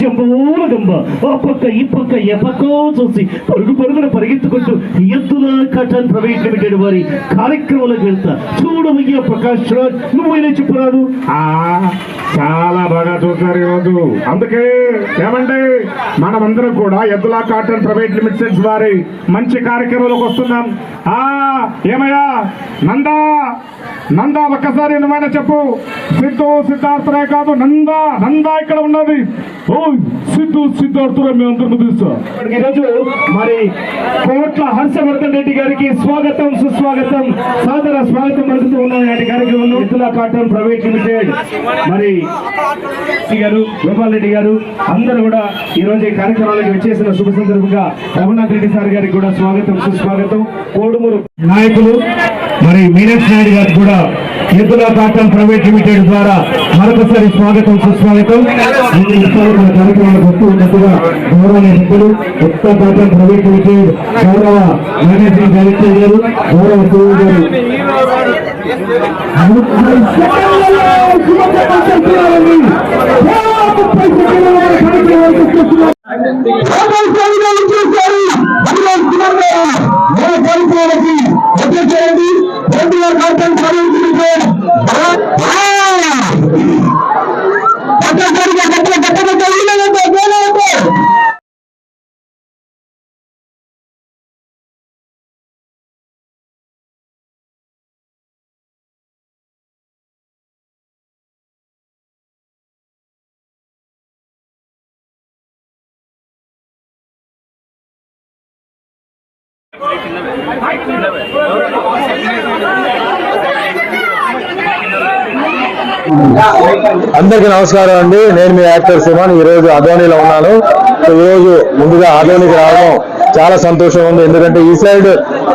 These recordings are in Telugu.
జంబోల గంబ ఆ పక్క ఈ పక్క ఏ చూసి పరుగు పరుగున పరిగెత్తుకుంటూ ఎద్దుల కటన్ ప్రైవేట్ లిమిటెడ్ వారి కార్యక్రమాలకు వెళ్తా. చూడమయ్య ప్రకాష్ రాజ్ నువ్వైనా చెప్పరాదు ఆ చాలా బాగా చూస్తారు ఈరోజు. అందుకే ఏమండి మనమందరం కూడా ఎద్దులా కాటన్ ప్రైవేట్ లిమిటెడ్స్ వారి మంచి కార్యక్రమంలోకి వస్తున్నాం. ఆ ఏమయ్యా? నందా! నందా ఒక్కసారి నువ్వైనా చెప్పు. సిద్ధు సిద్ధార్థులే కాదు నందా! నందా ఇక్కడ ఉన్నది. ఓ సిద్ధు సిద్ధార్థుల మీ అందరిని తెలుసా ఈరోజు మరి కోట్ల హర్షవర్ధన్ రెడ్డి గారికి స్వాగతం సుస్వాగతం సాదర స్వాగతం పలుకుతూ ఉన్న కార్యక్రమంలో. ఎద్దుల కాటన్ ప్రైవేట్ లిమిటెడ్. మరి గారు గోపాల్ రెడ్డి గారు అందరూ కూడా ఈ ఈ కార్యక్రమాలకు వచ్చేసిన శుభ సందర్భంగా రఘునాథ్ రెడ్డి సార్ గారికి కూడా స్వాగతం సుస్వాగతం. కోడుమూరు నాయకులు మరి మీనాక్షి నాయుడు గారికి కూడా నిధుల కాటన్ ప్రైవేట్ లిమిటెడ్ ద్వారా మరొకసారి స్వాగతం సుస్వాగతం. ఈ కార్యక్రమాలకు వస్తూ ఉన్నట్టుగా గౌరవనీయ సభ్యులు ఉత్తర కాటన్ ప్రైవేట్ లిమిటెడ్ గౌరవ మేనేజింగ్ డైరెక్టర్ గారు గౌరవ CEO గారు. అందరికీ నమస్కారం అండి. నేను మీ యాక్టర్ సుమన్. ఈ రోజు అదోనిలో ఉన్నాను. సో రోజు ముందుగా అదోనికి రావడం చాలా సంతోషం ఉంది. ఎందుకంటే ఈ సైడ్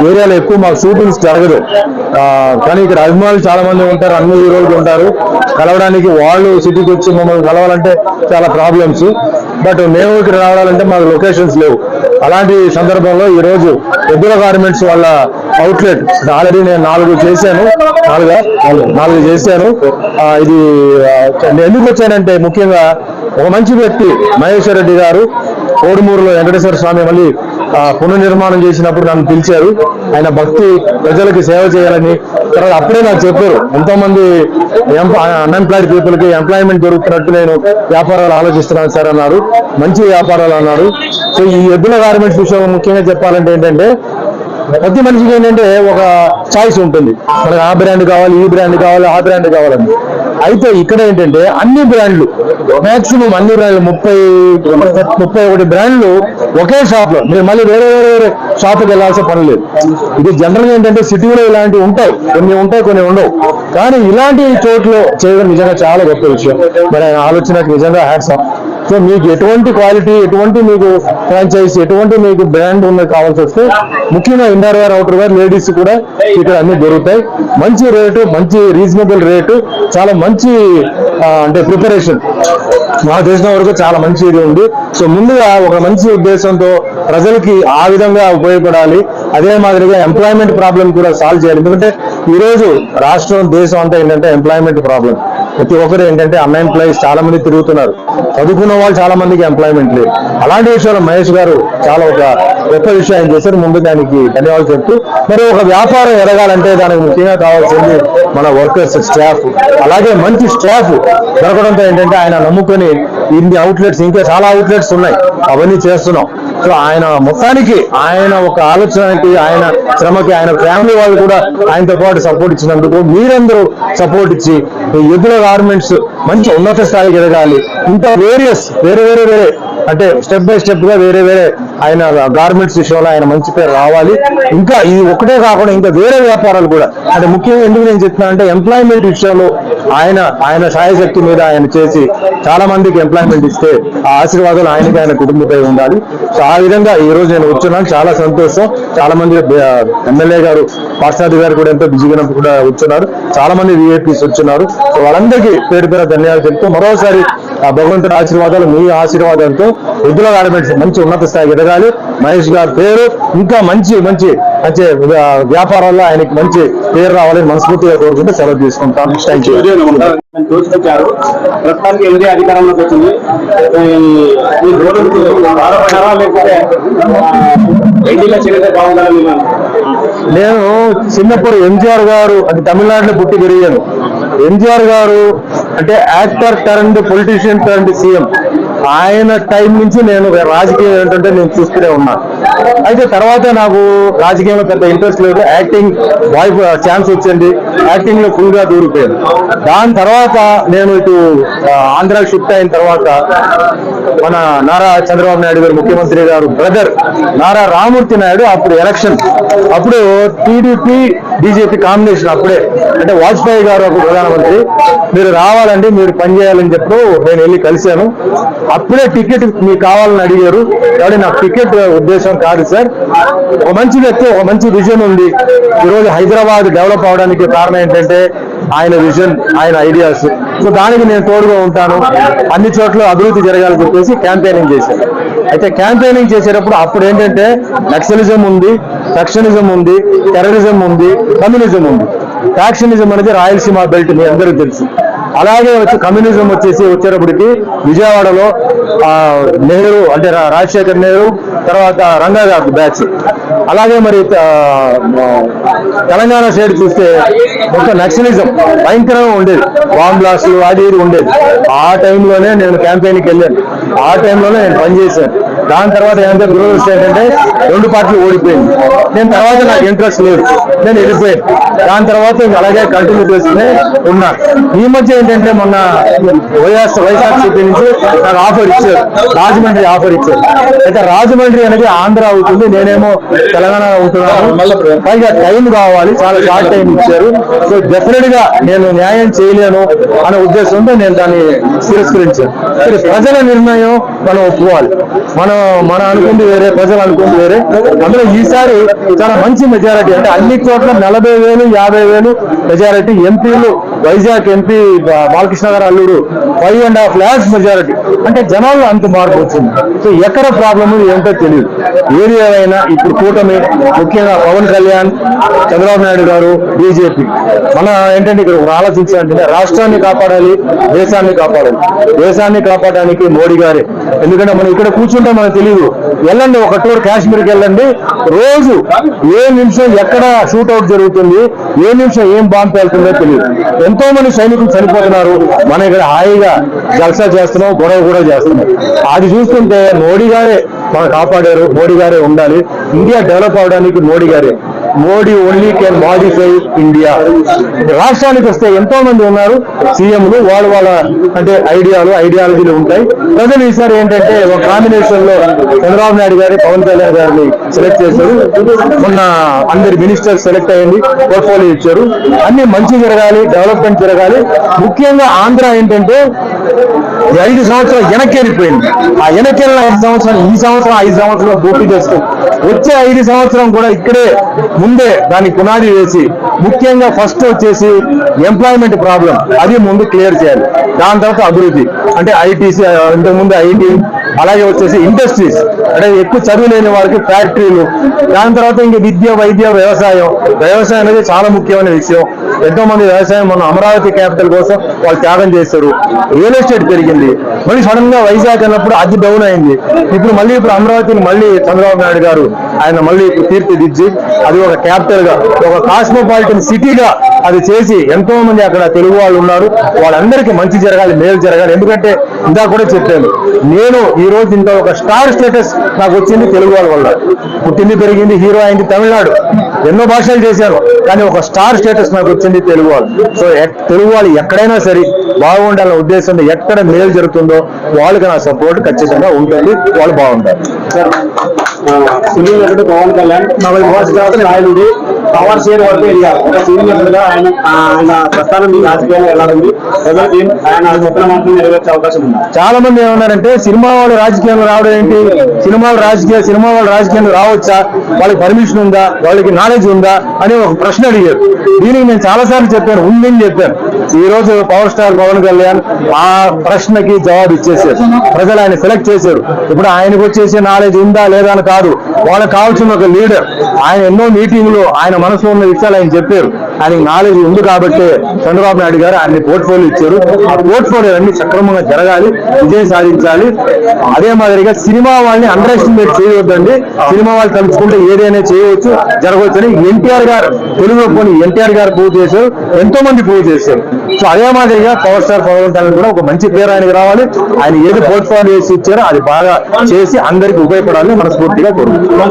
ఏరియాలో ఎక్కువ మాకు షూటింగ్స్ జరగదు. కానీ ఇక్కడ అభిమానులు చాలా మంది ఉంటారు అన్ని హీరోలు ఉంటారు. కలవడానికి వాళ్ళు సిటీకి వచ్చి మమ్మల్ని కలవాలంటే చాలా ప్రాబ్లమ్స్. బట్ మేము ఇక్కడ రావాలంటే మాకు లొకేషన్స్ లేవు. అలాంటి సందర్భంలో ఈ రోజు ఎద్దుల గార్మెంట్స్ వాళ్ళ అవుట్లెట్ ఆల్రెడీ నేను నాలుగు చేశాను. నాలుగా? నాలుగు చేశాను. ఇది నేను ఎందుకు వచ్చానంటే ముఖ్యంగా ఒక మంచి వ్యక్తి మహేశ్వర్ రెడ్డి గారు కోడుమూరులో వెంకటేశ్వర స్వామి మళ్ళీ పునర్నిర్మాణం చేసినప్పుడు నన్ను పిలిచారు. ఆయన భక్తి ప్రజలకి సేవ చేయాలని. తర్వాత అప్పుడే నాకు చెప్పారు. ఎంతో మంది అన్ఎంప్లాయిడ్ పీపుల్కి ఎంప్లాయ్మెంట్ దొరుకుతున్నట్టు నేను వ్యాపారాలు ఆలోచిస్తున్నాను సార్ అన్నారు. మంచి వ్యాపారాలు అన్నారు. సో ఈ ఎద్దుల గార్మెంట్స్ విషయం ముఖ్యంగా చెప్పాలంటే ఏంటంటే ప్రతి మనిషికి ఏంటంటే ఒక చాయిస్ ఉంటుంది. మనకు ఆ బ్రాండ్ కావాలి ఈ బ్రాండ్ కావాలి ఆ బ్రాండ్ కావాలని. అయితే ఇక్కడ ఏంటంటే అన్ని బ్రాండ్లు. మాక్సిమం అన్ని బ్రాండ్లు ముప్పై ముప్పై ఒకటి బ్రాండ్లు ఒకే షాప్లో మీరు మళ్ళీ వేరే వేరే వేరే షాప్కి వెళ్ళాల్సిన పని లేదు. ఇది జనరల్గా ఏంటంటే సిటీలో ఇలాంటివి ఉంటాయి. కొన్ని ఉంటాయి కొన్ని ఉండవు. కానీ ఇలాంటి చోట్ల చేయడం నిజంగా చాలా గొప్ప విషయం. మరి ఆయన ఆలోచనకు నిజంగా హ్యాట్స్ ఆఫ్ సో మీకు ఎటువంటి క్వాలిటీ ఎటువంటి మీకు ఫ్రాంచైజ్ ఎటువంటి మీకు బ్రాండ్ ఉన్నది కావాల్సి వస్తే ముఖ్యంగా inner wear outer wear ladies కూడా ఇక్కడ అన్ని దొరుకుతాయి. మంచి రేటు మంచి రీజనబుల్ రేటు చాలా మంచి అంటే ప్రిపరేషన్ నాకు తెలిసిన వరకు చాలా మంచి ఇది ఉంది. సో ముందుగా ఒక మంచి ఉద్దేశంతో ప్రజలకి ఆ విధంగా ఉపయోగపడాలి. అదే మాదిరిగా ఎంప్లాయ్మెంట్ ప్రాబ్లం కూడా సాల్వ్ చేయాలి. ఎందుకంటే ఈ రోజు రాష్ట్రం దేశం అంతా ఏంటంటే ఎంప్లాయ్మెంట్ ప్రాబ్లం ప్రతి ఒక్కరు ఏంటంటే అన్ఎంప్లాయీస్ చాలా మంది తిరుగుతున్నారు. చదువుకున్న వాళ్ళు చాలా మందికి ఎంప్లాయ్మెంట్ లేదు. అలాంటి విషయంలో మహేష్ గారు చాలా ఒక గొప్ప విషయం చేశారు. ముందు దానికి ధన్యవాదాలు చెప్తూ మరి ఒక వ్యాపారం ఎరగాలంటే దానికి ముఖ్యంగా కావాల్సింది మన వర్కర్స్ స్టాఫ్ అలాగే మంచి స్టాఫ్ దొరకడంతో ఏంటంటే ఆయన నమ్ముకొని ఇన్ని అవుట్లెట్స్ ఇంకా చాలా అవుట్లెట్స్ ఉన్నాయి. అవన్నీ చేస్తున్నాం. సో ఆయన మొత్తానికి ఆయన ఒక ఆలోచనకి ఆయన శ్రమకి ఆయన ఫ్యామిలీ వాళ్ళు కూడా ఆయనతో పాటు సపోర్ట్ ఇచ్చినందుకు మీరందరూ సపోర్ట్ ఇచ్చి ఈ ఎద్దుల గార్మెంట్స్ మంచి ఉన్నత స్థాయికి ఎదగాలి. ఇంకా వేరియస్ వేరే వేరే వేరే అంటే స్టెప్ బై స్టెప్గా వేరే వేరే ఆయన గార్మెంట్స్ విషయంలో ఆయన మంచి పేరు రావాలి. ఇంకా ఇది ఒకటే కాకుండా ఇంకా వేరే వ్యాపారాలు కూడా. అంటే ముఖ్యంగా ఎందుకు నేను చెప్తున్నా అంటే ఎంప్లాయ్మెంట్ విషయంలో ఆయన ఆయన సాయశక్తి మీద ఆయన చేసి చాలా మందికి ఎంప్లాయ్మెంట్ ఇస్తే ఆ ఆశీర్వాదాలు ఆయనకి ఆయన కుటుంబంపై ఉండాలి. సో ఆ విధంగా ఈ రోజు నేను వచ్చున్నాను చాలా సంతోషం. చాలా మంది ఎమ్మెల్యే గారు పార్సాది గారు కూడా ఎంతో బిజీగా కూడా వచ్చున్నారు చాలా మంది విఐపీస్ వచ్చున్నారు సో వాళ్ళందరికీ పేరు పేరు ధన్యవాదాలు చెప్తూ మరోసారి ఆ భగవంతుడి ఆశీర్వాదాలు మీ ఆశీర్వాదంతో ఎద్దుల గార్మెంట్స్ మంచి ఉన్నత స్థాయికి ఎదగాలి. మహేష్ గారి పేరు ఇంకా మంచి మంచి మంచి వ్యాపారాల్లో ఆయనకి మంచి పేరు రావాలని మనస్ఫూర్తిగా కోరుకుంటూ సెలవు తీసుకుంటాం. థ్యాంక్ యూ దోచుకొచ్చారు. ప్రస్తుతానికి ఎన్డీ అధికారంలోకి వచ్చింది. ఈ- రోడ్డు బాధపడ్డారా లేకపోతే ఎన్డీలో చేరితే బాగుండాలని మీరు నేను చిన్నప్పుడు ఎంజిఆర్ గారు అది తమిళనాడులో పుట్టి పెరిగాను. ఎంజిఆర్ గారు అంటే actor turn politician turn CM. ఆయన టైం నుంచి నేను రాజకీయం ఏంటంటే నేను చూస్తూనే ఉన్నా. అయితే తర్వాత నాకు రాజకీయంలో పెద్ద ఇంట్రెస్ట్ లేదు. యాక్టింగ్ బాయ్ ఛాన్స్ వచ్చింది. యాక్టింగ్లో ఫుల్గా దూరిపోయాను. దాని తర్వాత నేను ఇటు ఆంధ్ర షిఫ్ట్ అయిన తర్వాత మన నారా చంద్రబాబు నాయుడు గారు ముఖ్యమంత్రి గారు బ్రదర్ నారా రామూర్తి నాయుడు అప్పుడు ఎలక్షన్ అప్పుడు టీడీపీ బీజేపీ కాంబినేషన్ అప్పుడే. అంటే వాజ్పేయి గారు ఒక ప్రధానమంత్రి. మీరు రావాలండి మీరు పనిచేయాలని చెప్పు నేను వెళ్ళి కలిశాను. అప్పుడే టికెట్ మీకు కావాలని అడిగారు. కాబట్టి నాకు టికెట్ ఉద్దేశం కాదు సార్. ఒక మంచి వ్యక్తి ఒక మంచి విజన్ ఉంది. ఈరోజు హైదరాబాద్ డెవలప్ అవడానికి కారణం ఏంటంటే ఆయన విజన్ ఆయన ఐడియాస్ సో దానికి నేను తోడుగా ఉంటాను. అన్ని చోట్ల అభివృద్ధి జరగాలని చెప్పేసి క్యాంపెయినింగ్ చేశాను. అయితే క్యాంపెయినింగ్ చేసేటప్పుడు అప్పుడు ఏంటంటే నక్సలిజం ఉంది సెక్షనిజం ఉంది టెర్రరిజం ఉంది కమ్యూనిజం ఉంది. ఫ్యాక్షనిజం అనేది రాయలసీమ బెల్ట్ మీ అందరికీ తెలుసు. అలాగే వచ్చి కమ్యూనిజం వచ్చేసి వచ్చేటప్పటికి విజయవాడలో నెహ్రూ అంటే రా- రాజశేఖర్ నెహ్రూ తర్వాత రంగారావు బ్యాచ్. అలాగే మరి తెలంగాణ సైడ్ చూస్తే ఒక నక్సలిజం భయంకరంగా ఉండేది. బాంబ్ బ్లాస్టులు అది ఇది ఉండేది. ఆ టైంలోనే నేను క్యాంపెయిన్కి వెళ్ళాను. ఆ టైంలోనే నేను పనిచేశాను దాని తర్వాత ఏంటంటే దురదృష్టం ఏంటంటే రెండు పార్టీలు ఓడిపోయింది. నేను తర్వాత నాకు ఇంట్రెస్ట్ లేదు. నేను వెళ్ళిపోయాను. దాని తర్వాత అలాగే కంటిన్యూ చేస్తూనే ఉన్నాను ఈ మధ్య ఏంటంటే మొన్న వైఎస్ వైఎస్ఆర్సీపీ నుంచి నాకు ఆఫర్ ఇచ్చారు. రాజమండ్రి ఆఫర్ ఇచ్చారు. అయితే రాజమండ్రి అనేది ఆంధ్ర అవుతుంది నేనేమో తెలంగాణ అవుతున్నాను. పైగా టైం కావాలి చాలా షార్ట్ టైం ఇచ్చారు. సో డెఫినెట్గా నేను న్యాయం చేయలేను అనే ఉద్దేశంతో నేను దాన్ని తిరస్కరించాను. మరి ప్రజల నిర్ణయం మనం ఒప్పుకోవాలి. మనం మనం అనుకుంది వేరే ప్రజలు అనుకుంది వేరే. అందులో ఈసారి చాలా మంచి మెజారిటీ అంటే అన్ని చోట్ల నలభై వేలు యాభై వేలు మెజారిటీ ఎంపీలు వైజాగ్ ఎంపీ బాలకృష్ణ గారు అల్లుడు five and half lakhs majority అంటే జనాలు అంత మార్పు వచ్చింది. సో ఎక్కడ ప్రాబ్లం ఏంటో తెలియదు. ఏది ఏమైనా ఇప్పుడు కూటమి ముఖ్యంగా పవన్ కళ్యాణ్ చంద్రబాబు నాయుడు గారు బీజేపీ. మన ఏంటంటే ఇక్కడ ఆలోచించాలంటే రాష్ట్రాన్ని కాపాడాలి దేశాన్ని కాపాడాలి. దేశాన్ని కాపాడడానికి మోడీ గారే. ఎందుకంటే మనం ఇక్కడ కూర్చుంటే మనకు తెలియదు వెళ్ళండి ఒక టూర్ కాశ్మీర్కి వెళ్ళండి. రోజు ఏ నిమిషం ఎక్కడ షూట్అవుట్ జరుగుతుంది ఏ నిమిషం ఏం బాంబు పేలుతుందో తెలియదు ఎంతో మంది సైనికులు మాట్లాడుతున్నారు. మనం ఇక్కడ హాయిగా జల్సా చేస్తున్నాం గొడవ కూడా చేస్తున్నాం. అది చూస్తుంటే మోడీ గారే మనం కాపాడారు. మోడీ గారే ఉండాలి. ఇండియా డెవలప్ అవడానికి మోడీ గారే. Modi only can modify India. రాష్ట్రానికి వస్తే ఎంతో మంది ఉన్నారు. సీఎంలు వాళ్ళ వాళ్ళ అంటే ఐడియాలు ఐడియాలజీలు ఉంటాయి. ప్రజలు ఈసారి ఏంటంటే ఒక కాంబినేషన్లో చంద్రబాబు నాయుడు గారి పవన్ కళ్యాణ్ గారిని సెలెక్ట్ చేశారు. మొన్న అందరి మినిస్టర్ సెలెక్ట్ అయ్యింది పోర్ట్ఫోలియో ఇచ్చారు. అన్ని మంచి జరగాలి డెవలప్మెంట్ జరగాలి. ముఖ్యంగా ఆంధ్ర ఏంటంటే ఐదు సంవత్సరాలు వెనక్కి వెళ్ళిపోయింది ఆ వెనక్కి వెళ్ళిన ఐదు సంవత్సరాలు ఈ సంవత్సరం ఐదు సంవత్సరాలు పూర్తి చేస్తాం వచ్చే ఐదు సంవత్సరం కూడా ఇక్కడే ముందే దాని పునాది వేసి ముఖ్యంగా ఫస్ట్ వచ్చేసి ఎంప్లాయ్మెంట్ ప్రాబ్లం అది ముందు క్లియర్ చేయాలి. దాని తర్వాత అభివృద్ధి. అంటే ఐటీసీ ఇంతకుముందు ఐటీ అలాగే వచ్చేసి ఇండస్ట్రీస్ అంటే ఎక్కువ చదువు లేని వారికి ఫ్యాక్టరీలు దాని తర్వాత ఇంక విద్య వైద్య వ్యవసాయం. వ్యవసాయం అనేది చాలా ముఖ్యమైన విషయం. ఎంతో మంది వ్యవసాయం మన అమరావతి క్యాపిటల్ కోసం వాళ్ళు త్యాగం చేస్తారు రియల్ ఎస్టేట్ పెరిగింది. మళ్ళీ సడన్గా వైజాగ్ అన్నప్పుడు అది డౌన్ అయింది. ఇప్పుడు మళ్ళీ ఇప్పుడు అమరావతిని మళ్ళీ చంద్రబాబు నాయుడు గారు ఆయన మళ్ళీ ఇప్పుడు తీర్చిదిద్ది. అది ఒక క్యాపిటల్గా ఒక కాస్మోపాలిటన్ సిటీగా అది చేసి ఎంతో మంది అక్కడ తెలుగు వాళ్ళు ఉన్నారు. వాళ్ళందరికీ మంచి జరగాలి మేలు జరగాలి. ఎందుకంటే ఇందాక కూడా చెప్పాను నేను ఈ రోజు ఇంత ఒక స్టార్ స్టేటస్ నాకు వచ్చింది తెలుగు వాళ్ళ వల్ల. పుట్టింది పెరిగింది హీరో అయింది తమిళనాడు. ఎన్నో భాషలు చేశాను కానీ ఒక స్టార్ స్టేటస్ నాకు వచ్చింది తెలుగు వాళ్ళు. సో తెలుగు వాళ్ళు ఎక్కడైనా సరే బాగుండాలనే ఉద్దేశంతో ఎక్కడ మేలు జరుగుతుందో వాళ్ళకి నా సపోర్ట్ ఖచ్చితంగా ఉంటుంది వాళ్ళు బాగుంటారు. సినీ నటుడు పవన్ కళ్యాణ్ నలభై సంవత్సరాల నాయుడు పవర్ షేర్ వరకు ఎదిగారు ఒక సినీ ఆయన ఆయన ప్రస్థానం మీ రాజకీయాల్లో ఎలా ఆయన చెప్పిన మాటలు నెరవేర్చే అవకాశం ఉంది? చాలా మంది ఏమన్నారంటే సినిమా వాళ్ళు రాజకీయాలు రావడం ఏంటి? సినిమాలు రాజకీయ సినిమా వాళ్ళు రాజకీయాలు రావచ్చా? వాళ్ళకి పర్మిషన్ ఉందా? వాళ్ళకి నాలెడ్జ్ ఉందా? అని ఒక ప్రశ్న అడిగారు. దీనికి నేను చాలా సార్లు చెప్పాను ఉందని చెప్పాను. ఈ రోజు పవర్ స్టార్ పవన్ కళ్యాణ్ ఆ ప్రశ్నకి జవాబు ఇచ్చేసారు ప్రజలు ఆయన సెలెక్ట్ చేశారు. ఇప్పుడు ఆయనకు వచ్చేసి నాలెడ్జ్ ఉందా లేదా అని కాదు. వాళ్ళకి కావాల్సిన ఒక లీడర్. ఆయన ఎన్నో మీటింగ్లు ఆయన మనసులో ఉన్న విషయాలు ఆయన చెప్పారు. ఆయనకి నాలెడ్జ్ ఉంది కాబట్టి చంద్రబాబు నాయుడు గారు ఆయన పోర్ట్ఫోలియో ఇచ్చారు. ఆ పోర్ట్ఫోలియో అన్ని సక్రమంగా జరగాలి విజయం సాధించాలి. అదే మాదిరిగా సినిమా వాళ్ళని అండర్ ఎస్టిమేట్ చేయవద్దండి సినిమా వాళ్ళు తలుచుకుంటే ఏదైనా చేయవచ్చు జరగవచ్చు అని ఎన్టీఆర్ గారు తెలుగు ఎన్టీఆర్ గారు ప్రూవ్ చేశారు. ఎంతో మంది ప్రూవ్ చేశారు. సో అదే మాదిరిగా పవర్ స్టార్ పవన్ కళ్యాణ్ కూడా ఒక మంచి పేరు ఆయనకి రావాలి. ఆయన ఏది పోర్ట్ఫోలియో వేసి ఇచ్చారో అది బాగా చేసి అందరికి ఉపయోగపడాలని మనస్ఫూర్తిగా కోరుకుంటున్నాం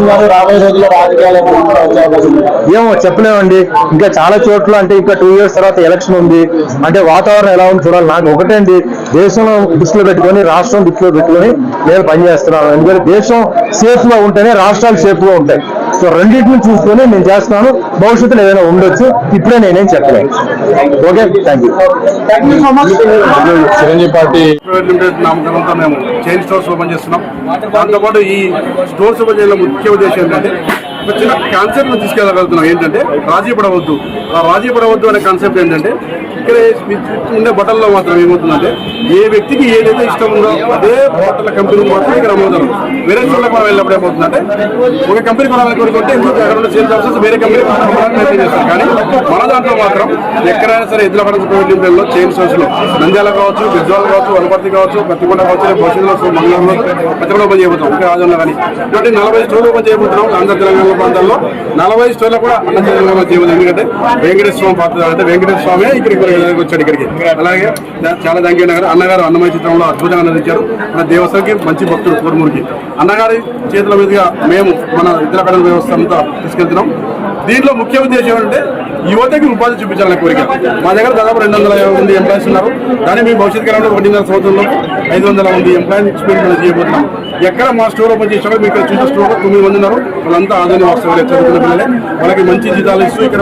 ఏమో చెప్పలేమండి. ఇంకా చాలా చోట్ల అంటే ఇంకా టూ ఇయర్స్ తర్వాత ఎలక్షన్ ఉంది. అంటే వాతావరణం ఎలా ఉంది చూడాలి. నాకు ఒకటే అండి. దేశంలో దృష్టిలో పెట్టుకొని రాష్ట్రం దృష్టిలో పెట్టుకొని నేను పనిచేస్తున్నాను. ఎందుకంటే దేశం సేఫ్గా ఉంటేనే రాష్ట్రాలు సేఫ్గా ఉంటాయి. సో రెండింటిని చూసుకొని నేను చేస్తున్నాను. భవిష్యత్తులో ఏదైనా ఉండొచ్చు. ఇప్పుడే నేనేం చెప్పలేను. Okay? Thank you Chiranjeevi party నామకరణంతో మేము చైన్ స్టోర్స్ ఓపెన్ చేస్తున్నాం. దాంతోపాటు ఈ స్టోర్స్ ఓపెన్ చేయడం ముఖ్య ఉద్దేశం ఏంటంటే ఒక చిన్న కాన్సెప్ట్ను తీసుకెళ్ళగలుగుతున్నాం. ఏంటంటే రాజీ పడవద్దు. ఆ రాజీ పడవద్దు అనే కాన్సెప్ట్ ఏంటంటే ఇక్కడ ఉండే బట్టల్లో మాత్రం ఏమవుతుందంటే ఏ వ్యక్తికి ఏదైతే ఇష్టం ఉందో అదే బట్టల కంపెనీ మాత్రం ఇక్కడ అమ్ముతారు. వేరే చోట్లకు మనం వెళ్ళినప్పుడు ఏమవుతుందంటే ఒక కంపెనీ కొనాలని కోరుకుంటే ఇంకొక అక్కడ ఉన్న సేల్స్ ఆఫీసర్స్ వేరే కంపెనీ కొనాలని ప్రయత్నం చేస్తారు. కానీ మన దాంట్లో మాత్రం ఎక్కడైనా సరే ఎదుల పడక ప్రైవేట్ చైన్ నంద్యాల కావచ్చు గజ్వాల్ కావచ్చు వనపర్తి కావచ్చు పత్తికొండ కావచ్చు భవిష్యత్తులో మంగళంలో పత్తికొండ ఓపెన్ చేయబోతాం ఇంకా రాజంలో కానీ ఇటువంటి నలభై స్టోర్లు ఓపెన్ చేయబోతున్నాం. ఆంధ్ర తెలంగాణ ప్రాంతాల్లో నలభై స్టోర్లు కూడా అన్నదానంలో తెలంగాణ ఎందుకంటే వెంకటేశ్వర స్వామి పాత్ర అంటే వెంకటేశ్వర స్వామి ఇక్కడికి వచ్చాడు ఇక్కడికి. అలాగే చాలా థ్యాంక్ గారు. అన్నగారు అన్నమయ చిత్రంలో అద్భుతంగా నటించారు. మన దేవస్థానికి మంచి భక్తుడు కోరుమూరికి. అన్నగారి చేతుల మీదుగా మేము మన ఇతర కడల వ్యవస్థ అంతా తీసుకెళ్తున్నాం. దీంట్లో ముఖ్య ఉద్దేశం ఏంటంటే యువతకి ఉపాధి చూపించాలని కోరిక. మా దగ్గర దాదాపు రెండు వందల మంది ఎంప్లాయీస్ ఉన్నారు. దాన్ని మేము భవిష్యత్ కాలంలో ఒకటిన్నర సంవత్సరంలో ఐదు వందల మంది ఎంప్లాయీ ఎక్స్పీరియన్స్ చేయబోతున్నాం. ఎక్కడ మా స్టోర్ ఓపెన్ చేసినా మీకు ఇక్కడ చూసిన స్టోర్ తొమ్మిది మంది ఉన్నారు. వాళ్ళంతా ఆదాయ వాస్తవాలే చదువుకున్న పిల్లలే. వాళ్ళకి మంచి జీతాలు ఇస్తూ ఇక్కడ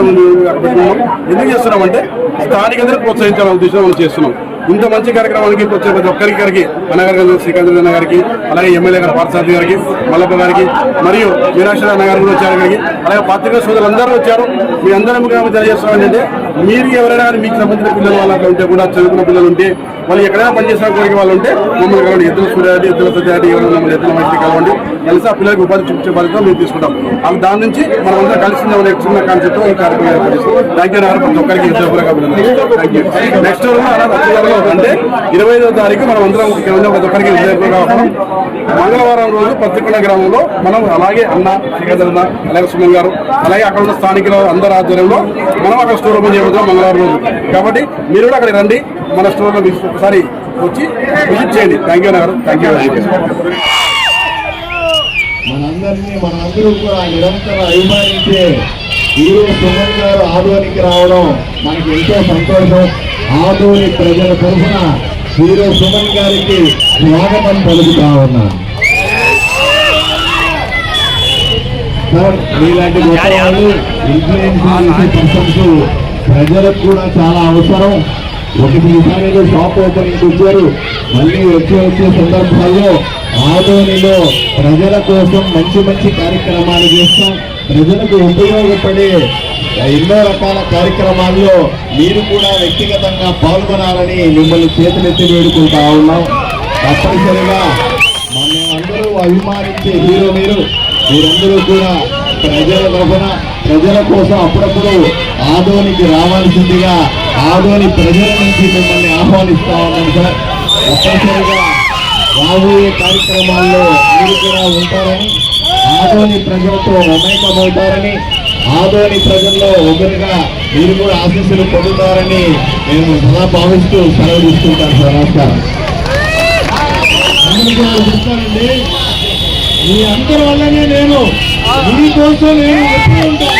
పెట్టుకున్నాం ఎందుకు చేస్తున్నామంటే స్థానికందరూ ప్రోత్సహించాలనే ఉద్దేశం మనం చేస్తున్నాం. ఇంత మంచి కార్యక్రమానికి వచ్చే ప్రతి ఒక్కరికి గారికి అన్నగారి గారు శ్రీకాంత్ అన్న గారికి అలాగే ఎమ్మెల్యే గారు పార్థసారథి గారికి మల్లప్ప గారికి మరియు మీనాక్షి అన్న గారు కూడా వచ్చారు గారికి అలాగే పత్రికా సోదరులు అందరూ వచ్చారు. మీ అందరం ముఖ్యంగా తెలియజేస్తున్నాం ఏంటంటే మీరు ఎవరైనా కానీ మీకు సంబంధించిన పిల్లలు వాళ్ళ ఉంటే కూడా చదువుకున్న పిల్లలు ఉంటే వాళ్ళు ఎక్కడైనా పనిచేసిన కోరిక వాళ్ళు ఉంటే మమ్మల్ని కలవండి. ఎద్దుల సూర్యాడి ఎద్దుల సత్యాడి ఎవరైనా మమ్మల్ని ఎద్దుల మంచి కలవండి. కలిసి ఆ పిల్లలకు ఉపాధి చూపించే బాధ్యత మేము తీసుకుంటాం. అవి దాని నుంచి మనం అందరం కలిసి అనే చిన్న కాన్సెప్ట్ ఈ కార్యక్రమం ఏర్పాటు చేస్తాం. థ్యాంక్ యూ ప్రతి ఒక్కరికి థ్యాంక్ యూ నెక్స్ట్ అంటే ఇరవై ఐదో తారీఖు మనం అందరం ప్రతి ఒక్కరికి మంగళవారం రోజు పత్రికొండ గ్రామంలో మనం అలాగే అన్న శ్రీకాంత్ అన్న అలాగే సుమన్ గారు అలాగే అక్కడ ఉన్న స్థానికులు అందరి ఆధ్వర్యంలో మనం అక్కడ స్టోర్ ఓపెన్ చేయబోతున్నాం మంగళవారం రోజు. కాబట్టి మీరు కూడా అక్కడికి రండి. మన స్టోర్లో విజిట్ ఒకసారి వచ్చి విజిట్ చేయండి. థ్యాంక్ యూ గారు. థ్యాంక్ యూ మనందరినీ మనందరూ కూడా నిరంతరం అభిమానించే హీరో సుమన్ గారు ఆదోనికి రావడం మనకి ఎంతో సంతోషం. ఆదోని ప్రజల తరఫున హీరో సుమన్ గారికి స్వాగతం పలుకుతా ఉన్నాను సార్ మీలాంటి గొప్ప వాళ్ళు ఇన్ఫ్లుయెన్స్ పర్సన్స్ ప్రజలకు కూడా చాలా అవసరం. ఒకటి ఈసారి షాప్ ఓపెనింగ్ వచ్చారు. మళ్ళీ వచ్చే వచ్చే సందర్భాల్లో ఆదోనిలో ప్రజల కోసం మంచి మంచి కార్యక్రమాలు చేస్తాం. ప్రజలకు ఉపయోగపడే ఎన్నో రకాల కార్యక్రమాల్లో మీరు కూడా వ్యక్తిగతంగా పాల్గొనాలని మిమ్మల్ని చేతులెత్తి వేడుకుంటా ఉన్నాం. తప్పనిసరిగా మమ్మల్ని అందరూ అభిమానించే హీరో మీరు. మీరందరూ కూడా ప్రజల తరఫున ప్రజల కోసం అప్పుడప్పుడు ఆదోనికి రావాల్సిందిగా ఆదోని ప్రజల నుంచి మిమ్మల్ని ఆహ్వానిస్తా ఉన్నాను సార్. తప్పనిసరిగా రాబోయే కార్యక్రమాల్లో మీరు కూడా ఉంటారని ఆదోని ప్రజలతో మమేకమవుతారని ఆదోని ప్రజల్లో ఒకరిగా మీరు కూడా ఆశీస్సులు పొందుతారని నేను సదా భావిస్తూ సెలవు తీసుకుంటాను సార్. నమస్కారం. కూడా చెప్తానండి మీ అందరి వల్లనే నేను మీకోసం నేను ఎప్పుడు ఉంటాను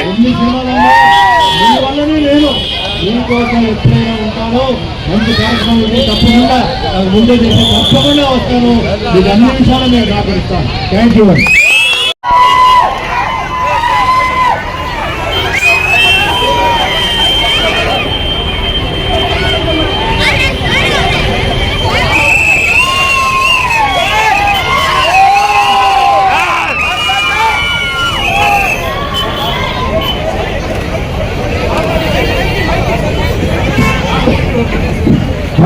ఎన్ని మీ వల్లనే నేను మీకోసం ఎప్పుడైనా ఉంటాను మంచి కార్యక్రమం తప్పకుండా నాకు ముందే చేసి తప్పకుండా వస్తాను. మీకు అన్ని విషయాలు నేను సహకరిస్తాను థ్యాంక్ యూ అండి